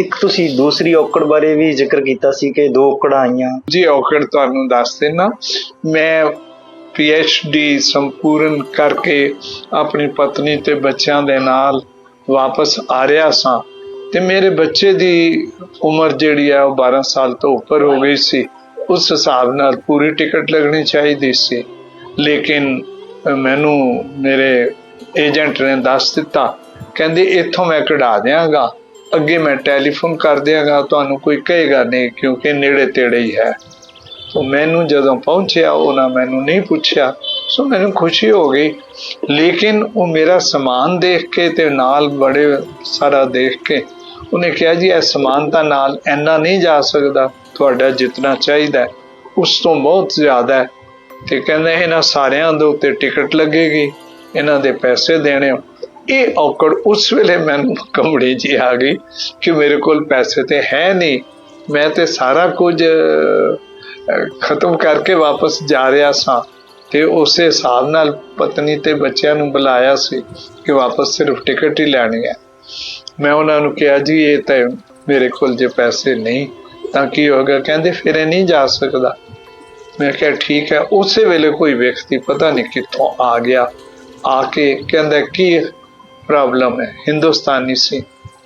ਇੱਕ ਤੁਸੀਂ ਦੂਸਰੀ ਔਕੜ ਬਾਰੇ ਵੀ ਜ਼ਿਕਰ ਕੀਤਾ ਸੀ ਕਿ ਦੋ ਔਕੜਾਂ ਆਈਆਂ। ਜੀ, ਔਕੜ ਤੁਹਾਨੂੰ ਦੱਸ ਦੇਣਾ ਮੈਂ ਡੀ ਸੰਪੂਰਨ ਕਰਕੇ ਆਪਣੀ ਪਤਨੀ ਤੇ ਬੱਚਿਆਂ ਦੇ ਨਾਲ ਵਾਪਸ ਆ ਰਿਹਾ ਸਾਂ ਤੇ ਮੇਰੇ ਬੱਚੇ ਦੀ ਉਮਰ ਜਿਹੜੀ ਆ, ਉਹ 12 ਸਾਲ ਤੋਂ ਉੱਪਰ ਹੋ ਗਈ ਸੀ। ਉਸ ਹਿਸਾਬ ਨਾਲ ਪੂਰੀ ਟਿਕਟ ਲੱਗਣੀ ਚਾਹੀਦੀ ਸੀ। ਲੇਕਿਨ ਮੈਨੂੰ ਮੇਰੇ ਏਜੰਟ ਨੇ ਦੱਸ ਦਿੱਤਾ। ਕਹਿੰਦੇ, ਇੱਥੋਂ ਮੈਂ ਕਢਾ ਦਿਆਂਗਾ। ਅੱਗੇ ਮੈਂ ਟੈਲੀਫੋਨ ਕਰ ਦਿਆਂਗਾ ਤੁਹਾਨੂੰ ਕੋਈ ਕਹੇਗਾ ਨਹੀਂ, ਕਿਉਂਕਿ ਨੇੜੇ ਤੇੜੇ ਹੀ ਹੈ। ਸੋ ਮੈਨੂੰ ਜਦੋਂ ਪਹੁੰਚਿਆ, ਉਹਨਾਂ ਮੈਨੂੰ ਨਹੀਂ ਪੁੱਛਿਆ। ਸੋ ਮੈਨੂੰ ਖੁਸ਼ੀ ਹੋ ਗਈ। ਲੇਕਿਨ ਉਹ ਮੇਰਾ ਸਮਾਨ ਦੇਖ ਕੇ ਤੇ ਨਾਲ ਬੜੇ ਸਾਰਾ ਦੇਖ ਕੇ ਉਹਨੇ ਕਿਹਾ, ਜੀ, ਇਹ ਸਮਾਨ ਤਾਂ ਨਾਲ ਇੰਨਾ ਨਹੀਂ ਜਾ ਸਕਦਾ। ਤੁਹਾਡਾ ਜਿੰਨਾ ਚਾਹੀਦਾ ਉਸ ਤੋਂ ਬਹੁਤ ਜ਼ਿਆਦਾ ਹੈ। ਤੇ ਕਹਿੰਦੇ, ਇਹਨਾਂ ਸਾਰਿਆਂ ਦੇ ਉੱਤੇ ਟਿਕਟ ਲੱਗੇਗੀ। ਇਹਨਾਂ ਦੇ ਪੈਸੇ ਦੇਣੇ ਹੋ। ਇਹ ਔਕੜ ਉਸ ਵੇਲੇ ਮੈਨੂੰ ਕੰਬੜੀ ਜੀ ਆ ਗਈ ਕਿ ਮੇਰੇ ਕੋਲ ਪੈਸੇ ਤੇ ਹੈ ਨਹੀਂ। ਮੈਂ ਤੇ ਸਾਰਾ ਕੁਝ ਖਤਮ ਕਰਕੇ ਵਾਪਸ ਜਾ ਰਿਹਾ ਸਾਂ ਤੇ ਉਸੇ ਹਿਸਾਬ ਨਾਲ ਪਤਨੀ ਤੇ ਬੱਚਿਆਂ ਨੂੰ ਬੁਲਾਇਆ ਸੀ ਕਿ ਵਾਪਸ ਸਿਰਫ ਟਿਕਟ ਹੀ ਲੈਣੀ ਹੈ। ਮੈਂ ਉਹਨਾਂ ਨੂੰ ਕਿਹਾ, ਜੀ, ਇਹ ਤਾਂ ਮੇਰੇ ਕੋਲ ਜੇ ਪੈਸੇ ਨਹੀਂ, ਤਾਂ ਕੀ ਹੋਗਾ ਕਹਿੰਦੇ, ਫਿਰ ਇਹ ਨਹੀਂ ਜਾ ਸਕਦਾ। ਮੈਂ ਕਿਹਾ, ਠੀਕ ਹੈ। ਉਸੇ ਵੇਲੇ ਕੋਈ ਵਿਅਕਤੀ ਪਤਾ ਨਹੀਂ ਕਿੱਥੋਂ ਆ ਗਿਆ। ਆ ਕੇ ਕਹਿੰਦਾ, ਕੀ ਪ੍ਰੋਬਲਮ ਹੈ, ਹਿੰਦੁਸਤਾਨੀ ਸੀ।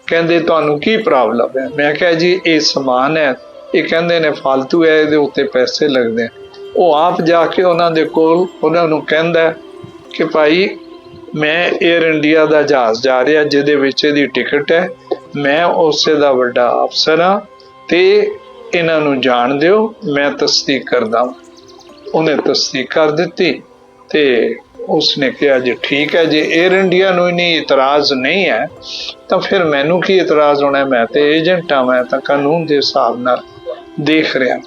ਕਹਿੰਦੇ ਤੁਹਾਨੂੰ ਕੀ ਪ੍ਰੋਬਲਮ ਹੈ? ਮੈਂ ਕਿਹਾ ਜੀ, ਇਹ ਸਮਾਨ ਹੈ। ਇਹ ਕਹਿੰਦੇ ਨੇ ਫालतू ਹੈ, ਇਹਦੇ ਉੱਤੇ ਪੈਸੇ ਲੱਗਦੇ ਉਹ ਆਪ ਜਾ ਕੇ ਉਹਨਾਂ ਦੇ ਕੋਲ, ਉਹਨਾਂ ਨੂੰ ਕਹਿੰਦਾ ਕਿ ਭਾਈ, ਮੈਂ 에ਅਰ ਇੰਡੀਆ ਦਾ ਜਹਾਜ਼ ਜਾ ਰਿਹਾ, ਜਿਹਦੇ ਵਿੱਚ ਇਹਦੀ ਟਿਕਟ ਹੈ। ਮੈਂ ਉਸੇ ਦਾ ਵੱਡਾ ਅਫਸਰ ਹਾਂ ਤੇ ਇਹਨਾਂ ਨੂੰ ਜਾਣ ਦਿਓ, ਮੈਂ ਤਸਦੀਕ ਕਰਦਾ ਉਹਨੇ ਤਸਦੀਕ ਕਰ ਦਿੱਤੀ ਤੇ ਉਸਨੇ ਕਿਹਾ ਜੇ ਠੀਕ ਹੈ ਜੇ 에ਅਰ ਇੰਡੀਆ ਨੂੰ ਹੀ ਇਤਰਾਜ਼ ਨਹੀਂ ਹੈ ਤਾਂ ਫਿਰ ਮੈਨੂੰ ਕੀ ਇਤਰਾਜ਼ ਹੋਣਾ ਮੈਂ ਤੇ ਏਜੰਟ ਹਾਂ ਮੈਂ ਤਾਂ ਕਾਨੂੰਨ ਦੇ ਹਿਸਾਬ ਨਾਲ ਦੇਖ ਰਿਹਾ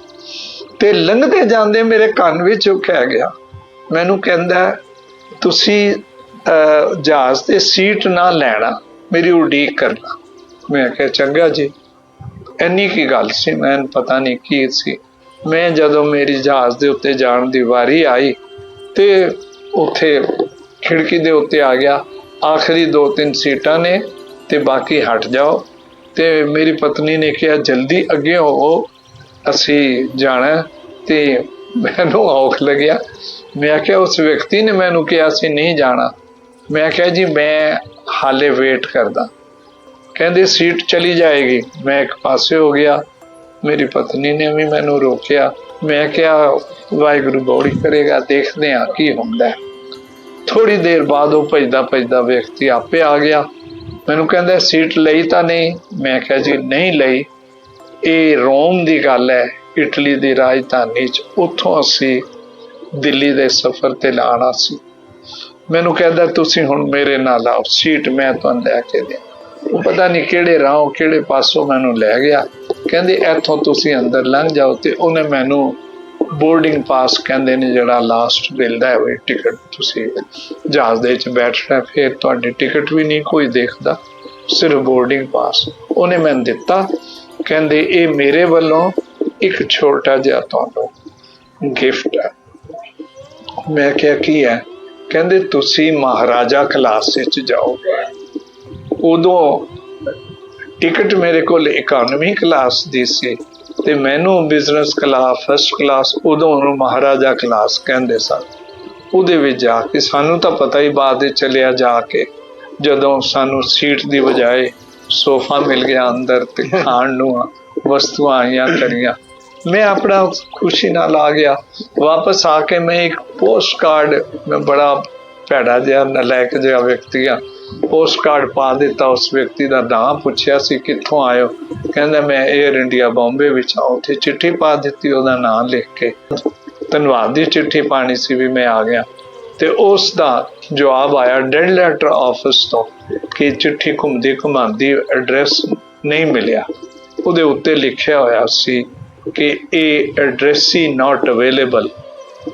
ਤੇ ਲੰਘਦੇ ਜਾਂਦੇ ਮੇਰੇ ਕੰਨ ਵਿੱਚ ਉਹ ਕਹਿ ਗਿਆ ਮੈਨੂੰ ਕਹਿੰਦਾ ਤੁਸੀਂ ਅਹ, ਜਹਾਜ਼ ਤੇ ਸੀਟ ਨਾ ਲੈਣਾ ਮੇਰੀ ਉਡੀਕ ਕਰਨਾ। ਮੈਂ ਕਿਹਾ ਚੰਗਾ ਜੀ। ਇੰਨੀ ਕੀ ਗੱਲ ਸੀ? ਮੈਂ ਪਤਾ ਨਹੀਂ ਕੀ ਸੀ। ਮੈਂ ਜਦੋਂ ਮੇਰੀ ਜਹਾਜ਼ ਦੇ ਉੱਤੇ ਜਾਣ ਦੀ ਵਾਰੀ ਆਈ ਤੇ ਉੱਥੇ ਖਿੜਕੀ ਦੇ ਉੱਤੇ ਆ ਗਿਆ। ਆਖਰੀ ਦੋ ਤਿੰਨ ਸੀਟਾਂ ਨੇ ਤੇ ਬਾਕੀ ਹਟ ਜਾਓ। ਤੇ ਮੇਰੀ ਪਤਨੀ ਨੇ ਕਿਹਾ, ਜਲਦੀ ਅੱਗੇ ਹੋਵੋ ਅਸੀਂ ਜਾਣਾ ਹੈ। ਤੇ ਮੈਨੂੰ ਔਖ ਲੱਗਿਆ। ਮੈਂ ਕਿਹਾ, ਉਸ ਵਿਅਕਤੀ ਨੇ ਮੈਨੂੰ ਕਿਹਾ, ਅਸੀਂ ਨਹੀਂ ਜਾਣਾ। ਮੈਂ ਕਿਹਾ, ਜੀ, ਮੈਂ ਹਾਲੇ ਵੇਟ ਕਰਦਾ। ਕਹਿੰਦੇ, ਸੀਟ ਚਲੀ ਜਾਏਗੀ। ਮੈਂ ਇੱਕ ਪਾਸੇ ਹੋ ਗਿਆ। ਮੇਰੀ ਪਤਨੀ ਨੇ ਵੀ ਮੈਨੂੰ ਰੋਕਿਆ। ਮੈਂ ਕਿਹਾ ਵਾਹਿਗੁਰੂ ਬੌੜੀ ਕਰੇਗਾ, ਦੇਖਦੇ ਹਾਂ ਕੀ ਹੁੰਦਾ ਹੈ। ਥੋੜੀ ਦੇਰ ਬਾਅਦ ਉਹ ਭਜਦਾ ਭਜਦਾ ਵਿਅਕਤੀ ਆਪੇ ਆ ਗਿਆ। ਮੈਨੂੰ ਕਹਿੰਦਾ, ਸੀਟ ਲਈ ਤਾਂ ਨਹੀਂ? ਮੈਂ ਕਿਹਾ, ਜੀ, ਨਹੀਂ ਲਈ। ਇਹ ਰੋਮ ਦੀ ਗੱਲ ਹੈ, ਇਟਲੀ ਦੀ ਰਾਜਧਾਨੀ ਚ। ਉੱਥੋਂ ਅਸੀਂ ਦਿੱਲੀ ਦੇ ਸਫ਼ਰ ਤੇ ਲਾਣਾ ਸੀ। ਮੈਨੂੰ ਕਹਿੰਦਾ, ਤੁਸੀਂ ਹੁਣ ਮੇਰੇ ਨਾਲ ਆਓ। ਸੀਟ ਮੈਂ ਤੁਹਾਨੂੰ ਲੈ ਕੇ ਦੇ ਉਹ ਪਤਾ ਨਹੀਂ ਕਿਹੜੇ ਰਾਹੋਂ, ਕਿਹੜੇ ਪਾਸੋਂ ਮੈਨੂੰ ਲੈ ਗਿਆ। ਕਹਿੰਦੇ, ਇੱਥੋਂ ਤੁਸੀਂ ਅੰਦਰ ਲੰਘ ਜਾਓ ਤੇ ਉਹਨੇ ਮੈਨੂੰ ਬੋਰਡਿੰਗ ਪਾਸ ਕਹਿੰਦੇ ਨੇ ਜਿਹੜਾ ਲਾਸਟ ਮਿਲਦਾ ਹੈ, ਉਹ ਟਿਕਟ ਤੁਸੀਂ ਜਹਾਜ਼ ਦੇ ਵਿੱਚ ਬੈਠਣਾ, ਫਿਰ ਤੁਹਾਡੀ ਟਿਕਟ ਵੀ ਨਹੀਂ ਕੋਈ ਦੇਖਦਾ, ਸਿਰਫ ਬੋਰਡਿੰਗ ਪਾਸ ਉਹਨੇ ਮੈਨੂੰ ਦਿੱਤਾ, ਕਹਿੰਦੇ ਇਹ ਮੇਰੇ ਵੱਲੋਂ ਇੱਕ ਛੋਟਾ ਜਿਹਾ ਤੁਹਾਨੂੰ ਗਿਫਟ ਹੈ। ਮੈਂ ਕਿਹਾ, ਕੀ ਹੈ? ਕਹਿੰਦੇ ਤੁਸੀਂ ਮਹਾਰਾਜਾ ਕਲਾਸ ਵਿੱਚ ਜਾਓਗੇ। ਉਦੋਂ ਟਿਕਟ ਮੇਰੇ ਕੋਲ ਇਕਨੋਮੀ ਕਲਾਸ ਦੀ ਸੀ। ਤੇ ਮੈਨੂੰ ਬਿਜ਼ਨਸ ਕਲਾਸ ਫਸਟ ਕਲਾਸ ਉਦੋਂ ਉਹਨੂੰ ਮਹਾਰਾਜਾ ਕਲਾਸ ਕਹਿੰਦੇ ਸਨ। ਉਹਦੇ ਵਿੱਚ ਜਾ ਕੇ ਸਾਨੂੰ ਤਾਂ ਪਤਾ ਹੀ ਬਾਅਦ ਵਿੱਚ ਚੱਲਿਆ ਜਾ ਕੇ ਜਦੋਂ ਸਾਨੂੰ ਸੀਟ ਦੀ ਬਜਾਏ ਸੋਫਾ ਮਿਲ ਗਿਆ ਅੰਦਰ ਤੇ ਖਾਣ ਨੂੰ ਵਸਤੂਆਂ ਆਈਆਂ ਕਰੀਆਂ ਮੈਂ ਆਪਣਾ ਖੁਸ਼ੀ ਨਾਲ ਆ ਗਿਆ। ਵਾਪਸ ਆ ਕੇ ਮੈਂ ਇੱਕ ਪੋਸਟ ਕਾਰਡ ਮੈਂ ਬੜਾ ਭੈੜਾ ਜਿਹਾ ਨਲਾਇਕ ਜਿਹਾ ਵਿਅਕਤੀ ਆ। ਪੋਸਟ ਕਾਰਡ ਪਾ ਦਿੱਤਾ, ਉਸ ਵਿਅਕਤੀ ਦਾ ਨਾਮ ਪੁੱਛਿਆ ਸੀ, ਕਿੱਥੋਂ ਆਇਓ? ਕਹਿੰਦਾ, ਮੈਂ 에ਅਰ ਇੰਡੀਆ ਬੰਬੇ ਵਿੱਚ ਆ, ਉੱਥੇ ਚਿੱਠੀ ਪਾ ਦਿੱਤੀ, ਉਹਦਾ ਨਾਮ ਲਿਖ ਕੇ। ਧੰਨਵਾਦ ਦੀ ਚਿੱਠੀ ਪਾਣੀ ਸੀ ਵੀ ਮੈਂ ਆ ਗਿਆ। ਤੇ ਉਸ ਦਾ ਜਵਾਬ ਆਇਆ ਡੈਡ ਲੈਟਰ ਆਫਿਸ ਤੋਂ, ਕਿ ਚਿੱਠੀ ਘੁੰਮਦੀ ਘੁਮਾਉਂਦੀ ਐਡਰੈਸ ਨਹੀਂ ਮਿਲਿਆ। ਉਹਦੇ ਉੱਤੇ ਲਿਖਿਆ ਹੋਇਆ ਸੀ ਕਿ ਇਹ ਐਡਰੈਸ ਹੀ ਨਾਟ ਅਵੇਲੇਬਲ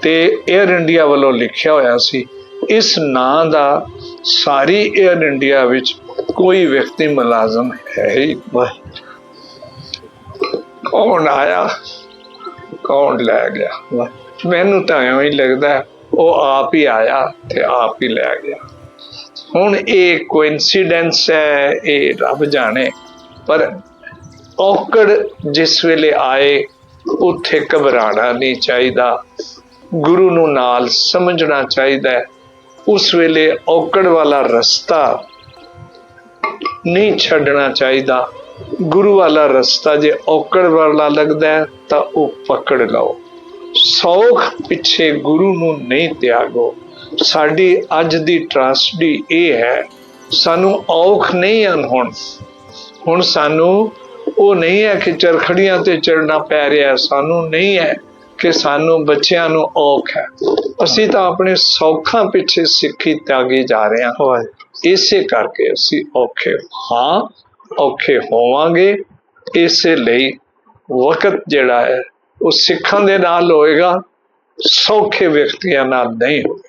ਤੇ 에ਅਰ ਇੰਡੀਆ ਵੱਲੋਂ ਲਿਖਿਆ ਹੋਇਆ ਸੀ, ਇਸ ਨਾਂ ਦਾ ਸਾਰੀ 에ਅਰ ਇੰਡੀਆ ਵਿੱਚ ਕੋਈ ਵਿਅਕਤੀ ਮੁਲਾਜ਼ਮ ਹੈ ਹੀ ਨਹੀਂ। ਕੌਣ ਆਇਆ? ਕੌਣ ਲੈ ਗਿਆ? ਮੈਨੂੰ ਤਾਂ ਐਵੇਂ ਹੀ ਲੱਗਦਾ ਉਹ ਆਪ ਹੀ ਆਇਆ ਤੇ ਆਪ ਹੀ ਲੈ ਗਿਆ। ਹੁਣ ਇਹ ਕੋਇਨਸੀਡੈਂਸ ਹੈ, ਇਹ ਰੱਬ ਜਾਣੇ। ਪਰ ਔਕੜ ਜਿਸ ਵੇਲੇ ਆਏ, ਉੱਥੇ ਘਬਰਾਣਾ ਨਹੀਂ ਚਾਹੀਦਾ। ਗੁਰੂ ਨੂੰ ਨਾਲ ਸਮਝਣਾ ਚਾਹੀਦਾ ਹੈ। ਉਸ ਵੇਲੇ ਔਕੜ ਵਾਲਾ ਰਸਤਾ ਨਹੀਂ ਛੱਡਣਾ ਚਾਹੀਦਾ। ਗੁਰੂ ਵਾਲਾ ਰਸਤਾ ਜੇ ਔਕੜ ਵਾਲਾ ਲੱਗਦਾ ਹੈ, ਤਾਂ ਉਹ ਪਕੜ ਲਓ। ਸੌਖ ਪਿੱਛੇ ਗੁਰੂ ਨੂੰ ਨਹੀਂ ਤਿਆਗੋ। ਸਾਡੀ ਅੱਜ ਦੀ ਟ੍ਰਾਸਡੀ ਇਹ ਹੈ, ਸਾਨੂੰ ਔਖ ਨਹੀਂ ਹਨ ਹੁਣ। ਹੁਣ ਸਾਨੂੰ ਉਹ ਨਹੀਂ ਹੈ ਕਿ ਚਰਖੜੀਆਂ ਤੇ ਚੜਨਾ ਪੈ ਰਿਹਾ, ਸਾਨੂੰ ਨਹੀਂ ਹੈ। ਕਿ ਸਾਨੂੰ ਬੱਚਿਆਂ ਨੂੰ ਔਖ ਹੈ। ਅਸੀਂ ਤਾਂ ਆਪਣੇ ਸੌਖਾਂ ਪਿੱਛੇ ਸਿੱਖੀ ਤਿਆਗੀ ਜਾ ਰਹੇ ਹਾਂ। ਇਸੇ ਕਰਕੇ ਅਸੀਂ ਔਖੇ ਹਾਂ ਔਖੇ ਹੋਵਾਂਗੇ। ਇਸੇ ਲਈ ਵਕਤ ਜਿਹੜਾ ਹੈ ਉਹ ਸਿੱਖਾਂ ਦੇ ਨਾਲ ਹੋਏਗਾ ਸੌਖੇ ਵਿਅਕਤੀਆਂ ਨਾਲ ਨਹੀਂ ਹੋਏਗਾ।